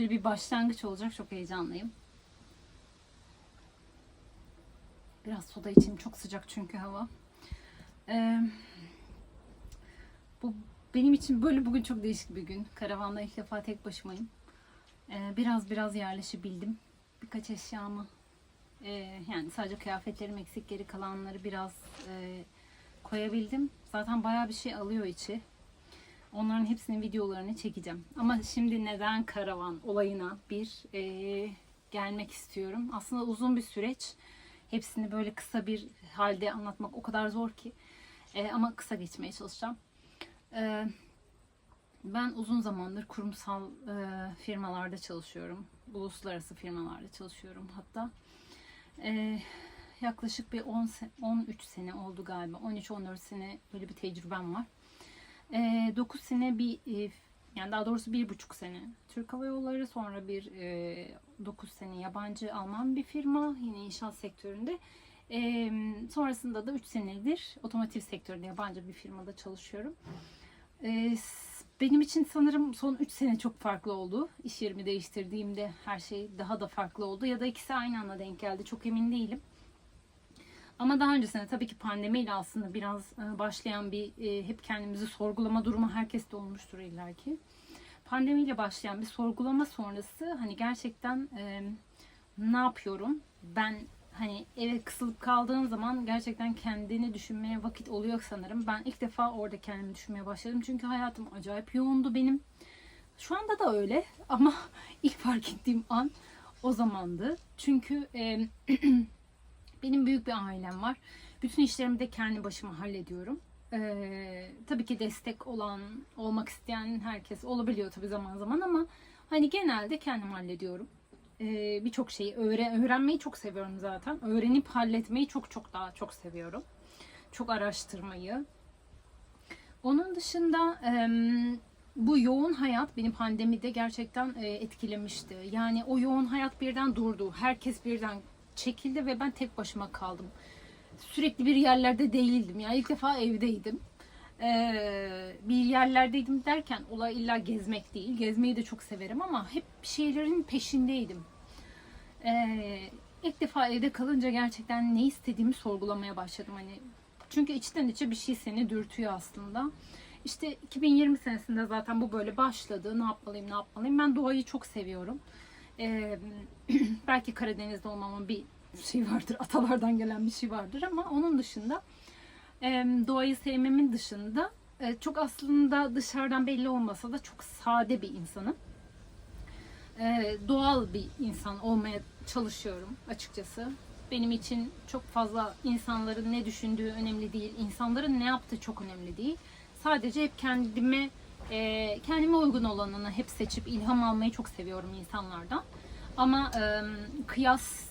Böyle bir başlangıç olacak. Çok heyecanlıyım. Biraz soda içeyim. Çok sıcak çünkü hava. Ee, bu benim için böyle bugün çok değişik bir gün. Karavanda ilk defa tek başımayım. Ee, biraz biraz yerleşebildim. Birkaç eşyamı e, yani sadece kıyafetlerim eksik geri kalanları biraz e, koyabildim. Zaten bayağı bir şey alıyor içi. Onların hepsinin videolarını çekeceğim. Ama şimdi neden karavan olayına bir e, gelmek istiyorum. Aslında uzun bir süreç. Hepsini böyle kısa bir halde anlatmak o kadar zor ki. E, ama kısa geçmeye çalışacağım. E, ben uzun zamandır kurumsal e, firmalarda çalışıyorum. Uluslararası firmalarda çalışıyorum hatta. E, yaklaşık bir 10 se- 13 sene oldu galiba. 13-14 sene böyle bir tecrübem var. E, 9 sene bir e, yani daha doğrusu bir buçuk sene Türk Hava Yolları sonra bir e, 9 sene yabancı Alman bir firma yine inşaat sektöründe. E, sonrasında da 3 senedir otomotiv sektöründe yabancı bir firmada çalışıyorum. E, benim için sanırım son 3 sene çok farklı oldu. İş yerimi değiştirdiğimde her şey daha da farklı oldu. Ya da ikisi aynı anda denk geldi. Çok emin değilim. Ama daha öncesinde tabii ki pandemiyle aslında biraz e, başlayan bir e, hep kendimizi sorgulama durumu herkeste olmuştur illaki. Pandemiyle başlayan bir sorgulama sonrası hani gerçekten e, ne yapıyorum? Ben hani eve kısılıp kaldığın zaman gerçekten kendini düşünmeye vakit oluyor sanırım. Ben ilk defa orada kendimi düşünmeye başladım. Çünkü hayatım acayip yoğundu benim. Şu anda da öyle ama ilk fark ettiğim an o zamandı. Çünkü e, benim büyük bir ailem var. Bütün işlerimi de kendi başıma hallediyorum. Ee, tabii ki destek olan, olmak isteyen herkes olabiliyor tabii zaman zaman ama hani genelde kendim hallediyorum. Ee, Birçok şeyi öğre- öğrenmeyi çok seviyorum zaten. Öğrenip halletmeyi çok çok daha çok seviyorum. Çok araştırmayı. Onun dışında em, bu yoğun hayat beni pandemide gerçekten e, etkilemişti. Yani o yoğun hayat birden durdu. Herkes birden çekildi ve ben tek başıma kaldım. Sürekli bir yerlerde değildim. Yani ilk defa evdeydim. Ee, bir yerlerdeydim derken olay illa gezmek değil. Gezmeyi de çok severim ama hep bir şeylerin peşindeydim. Ee, ilk defa evde kalınca gerçekten ne istediğimi sorgulamaya başladım. Hani çünkü içten içe bir şey seni dürtüyor aslında. İşte 2020 senesinde zaten bu böyle başladı. Ne yapmalıyım, ne yapmalıyım. Ben doğayı çok seviyorum. Ee, belki Karadeniz'de olmamın bir şey vardır. Atalardan gelen bir şey vardır ama onun dışında e, doğayı sevmemin dışında e, çok aslında dışarıdan belli olmasa da çok sade bir insanım. E, doğal bir insan olmaya çalışıyorum açıkçası. Benim için çok fazla insanların ne düşündüğü önemli değil. İnsanların ne yaptığı çok önemli değil. Sadece hep kendime e, kendime uygun olanını hep seçip ilham almayı çok seviyorum insanlardan. Ama e, kıyas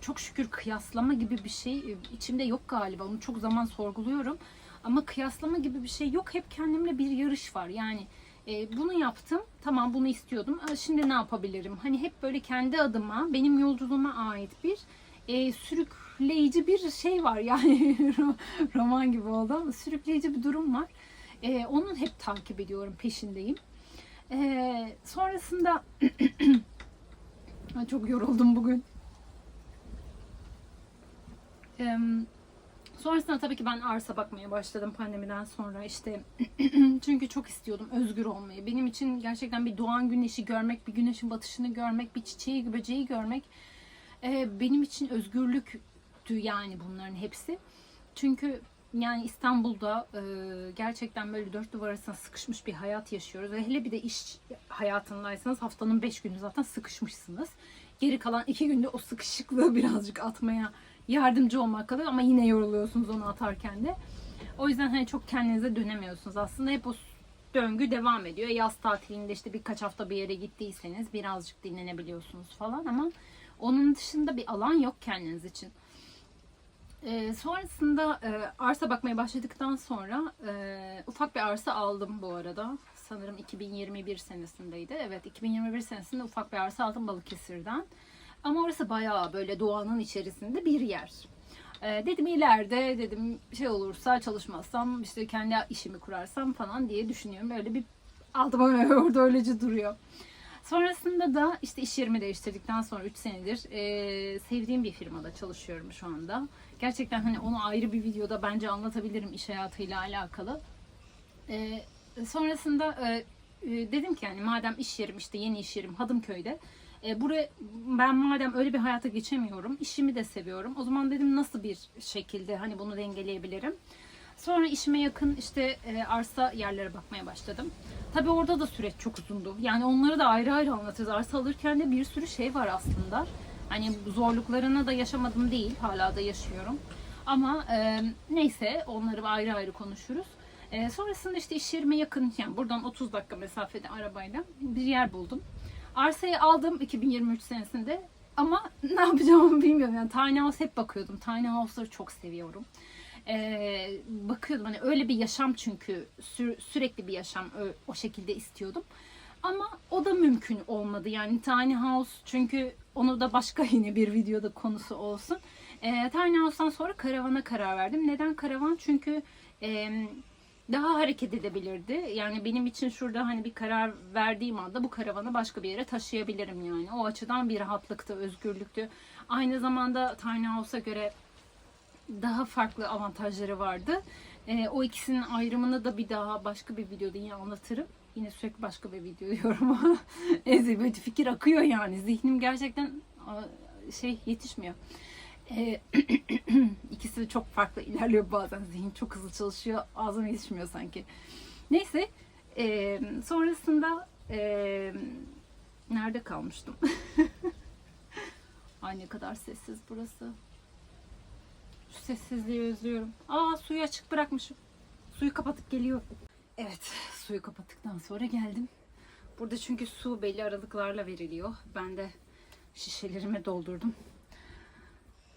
çok şükür kıyaslama gibi bir şey e, içimde yok galiba. Onu çok zaman sorguluyorum. Ama kıyaslama gibi bir şey yok. Hep kendimle bir yarış var. Yani e, bunu yaptım. Tamam bunu istiyordum. Aa, Şimdi ne yapabilirim? Hani hep böyle kendi adıma, benim yolculuğuma ait bir e, sürükleyici bir şey var. Yani roman gibi oldu ama sürükleyici bir durum var. E, onun hep takip ediyorum, peşindeyim. E, sonrasında çok yoruldum bugün. Em, Sonrasında tabii ki ben arsa bakmaya başladım pandemiden sonra işte çünkü çok istiyordum özgür olmayı. Benim için gerçekten bir doğan güneşi görmek, bir güneşin batışını görmek, bir çiçeği, böceği görmek e, benim için özgürlüktü yani bunların hepsi. Çünkü yani İstanbul'da e, gerçekten böyle dört duvar arasında sıkışmış bir hayat yaşıyoruz. Ve hele bir de iş hayatındaysanız haftanın beş günü zaten sıkışmışsınız. Geri kalan iki günde o sıkışıklığı birazcık atmaya yardımcı olmak kalıyor ama yine yoruluyorsunuz onu atarken de. O yüzden hani çok kendinize dönemiyorsunuz. Aslında hep o döngü devam ediyor. Yaz tatilinde işte birkaç hafta bir yere gittiyseniz birazcık dinlenebiliyorsunuz falan ama onun dışında bir alan yok kendiniz için. Ee, sonrasında e, arsa bakmaya başladıktan sonra e, ufak bir arsa aldım bu arada. Sanırım 2021 senesindeydi. Evet 2021 senesinde ufak bir arsa aldım Balıkesir'den. Ama orası bayağı böyle doğanın içerisinde bir yer. Ee, dedim ileride dedim şey olursa çalışmazsam işte kendi işimi kurarsam falan diye düşünüyorum. Böyle bir aldım ama orada öylece duruyor. Sonrasında da işte iş yerimi değiştirdikten sonra 3 senedir e, sevdiğim bir firmada çalışıyorum şu anda. Gerçekten hani onu ayrı bir videoda bence anlatabilirim iş hayatıyla alakalı. E, sonrasında e, dedim ki yani madem iş yerim işte yeni iş yerim Hadımköy'de. E, buraya ben madem öyle bir hayata geçemiyorum, işimi de seviyorum. O zaman dedim nasıl bir şekilde hani bunu dengeleyebilirim. Sonra işime yakın işte e, arsa yerlere bakmaya başladım. Tabii orada da süreç çok uzundu. Yani onları da ayrı ayrı anlatırız. Arsa alırken de bir sürü şey var aslında. Hani zorluklarını da yaşamadım değil, hala da yaşıyorum. Ama e, neyse onları ayrı ayrı konuşuruz. E, sonrasında işte iş yerime yakın, yani buradan 30 dakika mesafede arabayla bir yer buldum. Arsayı aldım 2023 senesinde ama ne yapacağımı bilmiyorum. Yani tiny house hep bakıyordum. Tiny house'ları çok seviyorum. Ee, bakıyordum hani öyle bir yaşam çünkü sü- sürekli bir yaşam o şekilde istiyordum. Ama o da mümkün olmadı. Yani tiny house çünkü onu da başka yine bir videoda konusu olsun. Ee, tiny house'tan sonra karavana karar verdim. Neden karavan? Çünkü em, daha hareket edebilirdi. Yani benim için şurada hani bir karar verdiğim anda bu karavanı başka bir yere taşıyabilirim yani. O açıdan bir rahatlıktı, özgürlüktü. Aynı zamanda Tiny House'a göre daha farklı avantajları vardı. Ee, o ikisinin ayrımını da bir daha başka bir videoda yine anlatırım. Yine sürekli başka bir video diyorum neyse böyle fikir akıyor yani. Zihnim gerçekten şey yetişmiyor. Ee, ikisi de çok farklı ilerliyor bazen. Zihin çok hızlı çalışıyor. Ağzım yetişmiyor sanki. Neyse. ee, sonrasında ee, nerede kalmıştım? Ay ne kadar sessiz burası. Şu sessizliği özlüyorum. Aa suyu açık bırakmışım. Suyu kapatıp geliyor. Evet suyu kapattıktan sonra geldim. Burada çünkü su belli aralıklarla veriliyor. Ben de şişelerimi doldurdum.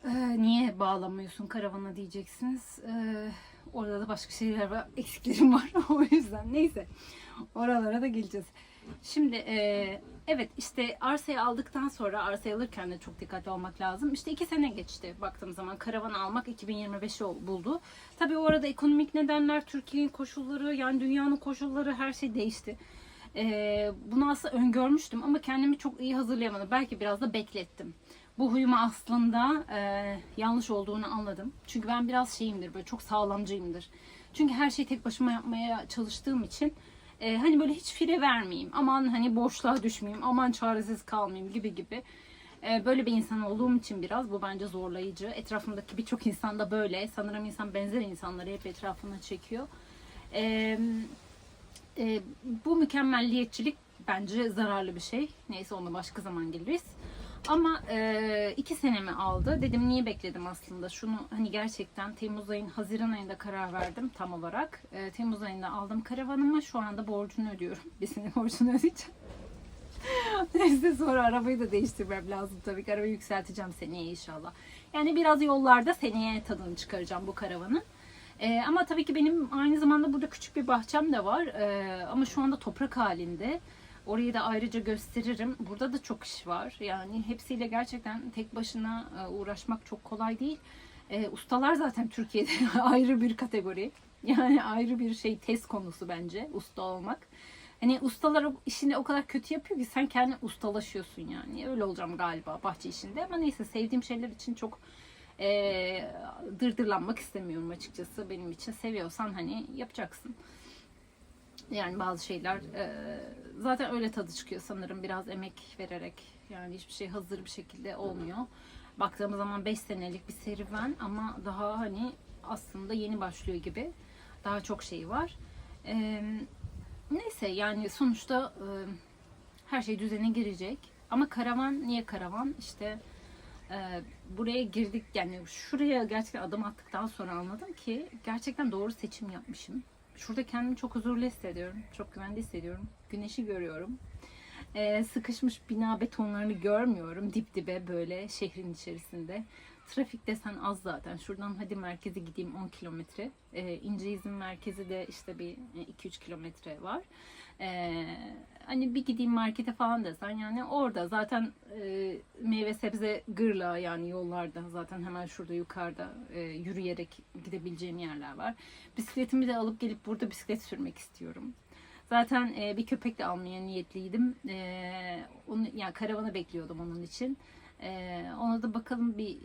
Ee, niye bağlamıyorsun karavana diyeceksiniz. Ee, orada da başka şeyler var. Eksiklerim var. o yüzden neyse. Oralara da geleceğiz. Şimdi e, evet işte arsayı aldıktan sonra arsayı alırken de çok dikkatli olmak lazım. İşte iki sene geçti baktığım zaman karavan almak 2025'i ol- buldu. Tabii o arada ekonomik nedenler, Türkiye'nin koşulları, yani dünyanın koşulları her şey değişti. E, bunu aslında öngörmüştüm ama kendimi çok iyi hazırlayamadım. Belki biraz da beklettim. Bu huyumu aslında e, yanlış olduğunu anladım. Çünkü ben biraz şeyimdir böyle çok sağlamcıyımdır. Çünkü her şeyi tek başıma yapmaya çalıştığım için e, hani böyle hiç fire vermeyeyim. Aman hani boşluğa düşmeyeyim. Aman çaresiz kalmayayım gibi gibi. E, böyle bir insan olduğum için biraz bu bence zorlayıcı. Etrafımdaki birçok insan da böyle. Sanırım insan benzer insanları hep etrafına çekiyor. E, e, bu mükemmelliyetçilik bence zararlı bir şey. Neyse ona başka zaman geliriz. Ama e, iki senemi aldı. Dedim niye bekledim aslında? Şunu hani gerçekten Temmuz ayın, Haziran ayında karar verdim tam olarak. E, Temmuz ayında aldım karavanımı. Şu anda borcunu ödüyorum. Bir sene borcunu ödeyeceğim. Neyse sonra arabayı da değiştirmem lazım tabii ki. Arabayı yükselteceğim seneye inşallah. Yani biraz yollarda seneye tadını çıkaracağım bu karavanın. Ee, ama tabii ki benim aynı zamanda burada küçük bir bahçem de var. Ee, ama şu anda toprak halinde. Orayı da ayrıca gösteririm. Burada da çok iş var. Yani hepsiyle gerçekten tek başına e, uğraşmak çok kolay değil. E, ustalar zaten Türkiye'de ayrı bir kategori. Yani ayrı bir şey test konusu bence usta olmak. Hani ustalar işini o kadar kötü yapıyor ki sen kendin ustalaşıyorsun yani. Öyle olacağım galiba bahçe işinde. Ama neyse sevdiğim şeyler için çok e, dırdırlanmak istemiyorum açıkçası. Benim için seviyorsan hani yapacaksın. Yani bazı şeyler e, zaten öyle tadı çıkıyor sanırım biraz emek vererek. Yani hiçbir şey hazır bir şekilde olmuyor. Baktığımız zaman 5 senelik bir serüven ama daha hani aslında yeni başlıyor gibi. Daha çok şey var. E, neyse yani sonuçta e, her şey düzene girecek. Ama karavan niye karavan? İşte e, buraya girdik yani şuraya gerçekten adım attıktan sonra anladım ki gerçekten doğru seçim yapmışım. Şurada kendimi çok huzurlu hissediyorum. Çok güvende hissediyorum. Güneşi görüyorum. Ee, sıkışmış bina betonlarını görmüyorum. Dip dibe böyle şehrin içerisinde. Trafik desen az zaten. Şuradan hadi merkeze gideyim 10 kilometre. Ee, İnceizin merkezi de işte bir 2-3 kilometre var. Ee, hani bir gideyim markete falan desen yani orada zaten e, meyve sebze gırla yani yollarda zaten hemen şurada yukarıda e, yürüyerek gidebileceğim yerler var. Bisikletimi de alıp gelip burada bisiklet sürmek istiyorum. Zaten e, bir köpek de almaya niyetliydim. E, onu yani karavanı bekliyordum onun için. E, ona da bakalım bir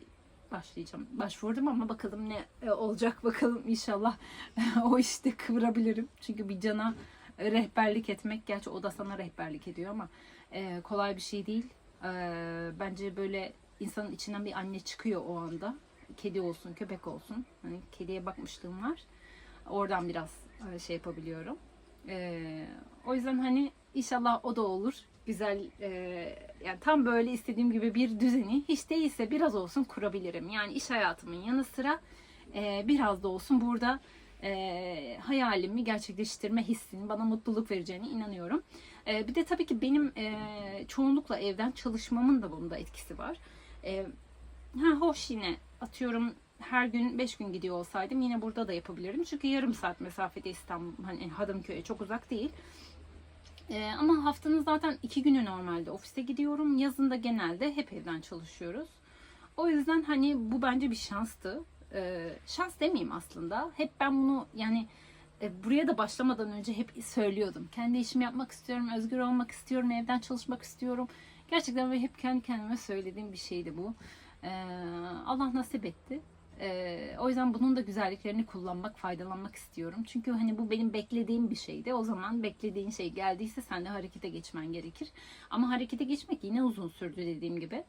başlayacağım. Başvurdum ama bakalım ne e, olacak bakalım inşallah o işte kıvırabilirim. Çünkü bir cana rehberlik etmek gerçi o da sana rehberlik ediyor ama e, kolay bir şey değil. E, bence böyle insanın içinden bir anne çıkıyor o anda. Kedi olsun, köpek olsun. Hani kediye bakmışlığım var. Oradan biraz e, şey yapabiliyorum. E, o yüzden hani inşallah o da olur. Güzel e, yani tam böyle istediğim gibi bir düzeni hiç değilse biraz olsun kurabilirim. Yani iş hayatımın yanı sıra e, biraz da olsun burada e, hayalimi gerçekleştirme hissini bana mutluluk vereceğine inanıyorum. E, bir de tabii ki benim e, çoğunlukla evden çalışmamın da bunda etkisi var. E, ha, hoş yine atıyorum her gün 5 gün gidiyor olsaydım yine burada da yapabilirdim. Çünkü yarım saat mesafede İstanbul, hani Hadımköy'e çok uzak değil. Ee, ama haftanın zaten iki günü normalde ofiste gidiyorum. Yazın da genelde hep evden çalışıyoruz. O yüzden hani bu bence bir şanstı. Ee, şans demeyeyim aslında. Hep ben bunu yani e, buraya da başlamadan önce hep söylüyordum. Kendi işimi yapmak istiyorum, özgür olmak istiyorum, evden çalışmak istiyorum. Gerçekten hep kendi kendime söylediğim bir şeydi bu. Ee, Allah nasip etti. Ee, o yüzden bunun da güzelliklerini kullanmak, faydalanmak istiyorum. Çünkü hani bu benim beklediğim bir şeydi. O zaman beklediğin şey geldiyse sen de harekete geçmen gerekir. Ama harekete geçmek yine uzun sürdü dediğim gibi.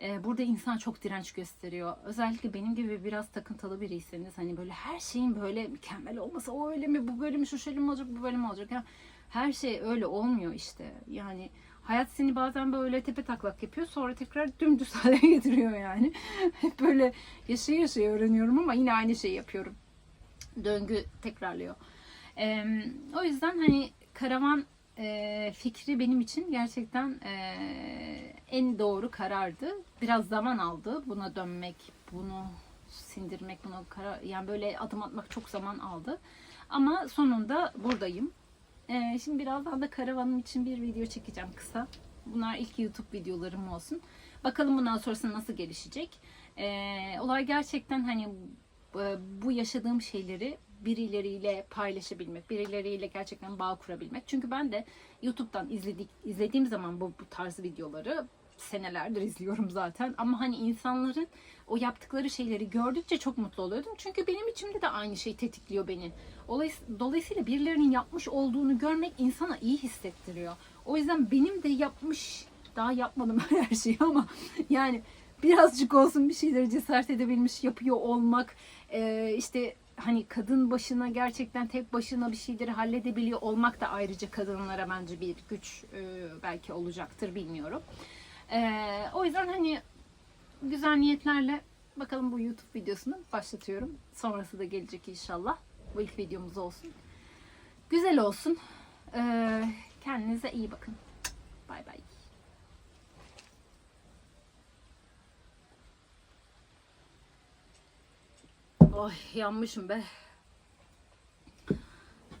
Ee, burada insan çok direnç gösteriyor. Özellikle benim gibi biraz takıntılı biriyseniz hani böyle her şeyin böyle mükemmel olması o öyle mi bu böyle mi şu şöyle mi olacak bu böyle mi olacak ya her şey öyle olmuyor işte. Yani hayat seni bazen böyle tepe taklak yapıyor sonra tekrar dümdüz hale getiriyor yani. Hep böyle yaşaya yaşaya öğreniyorum ama yine aynı şeyi yapıyorum. Döngü tekrarlıyor. Ee, o yüzden hani karavan e, fikri benim için gerçekten e, en doğru karardı. Biraz zaman aldı buna dönmek, bunu sindirmek, bunu karar, yani böyle adım atmak çok zaman aldı. Ama sonunda buradayım. Ee, şimdi birazdan da karavanım için bir video çekeceğim kısa. Bunlar ilk YouTube videolarım olsun. Bakalım bundan sonrası nasıl gelişecek. Ee, olay gerçekten hani e, bu yaşadığım şeyleri birileriyle paylaşabilmek, birileriyle gerçekten bağ kurabilmek. Çünkü ben de YouTube'dan izledik, izlediğim zaman bu, bu tarz videoları senelerdir izliyorum zaten. Ama hani insanların o yaptıkları şeyleri gördükçe çok mutlu oluyordum. Çünkü benim içimde de aynı şey tetikliyor beni. Dolayısıyla birilerinin yapmış olduğunu görmek insana iyi hissettiriyor. O yüzden benim de yapmış, daha yapmadım her şeyi ama yani birazcık olsun bir şeyleri cesaret edebilmiş yapıyor olmak, işte hani kadın başına gerçekten tek başına bir şeyleri halledebiliyor olmak da ayrıca kadınlara bence bir güç belki olacaktır bilmiyorum. Ee, o yüzden hani güzel niyetlerle bakalım bu YouTube videosunu başlatıyorum. Sonrası da gelecek inşallah. Bu ilk videomuz olsun. Güzel olsun. Ee, kendinize iyi bakın. Bay bay. Oy yanmışım be.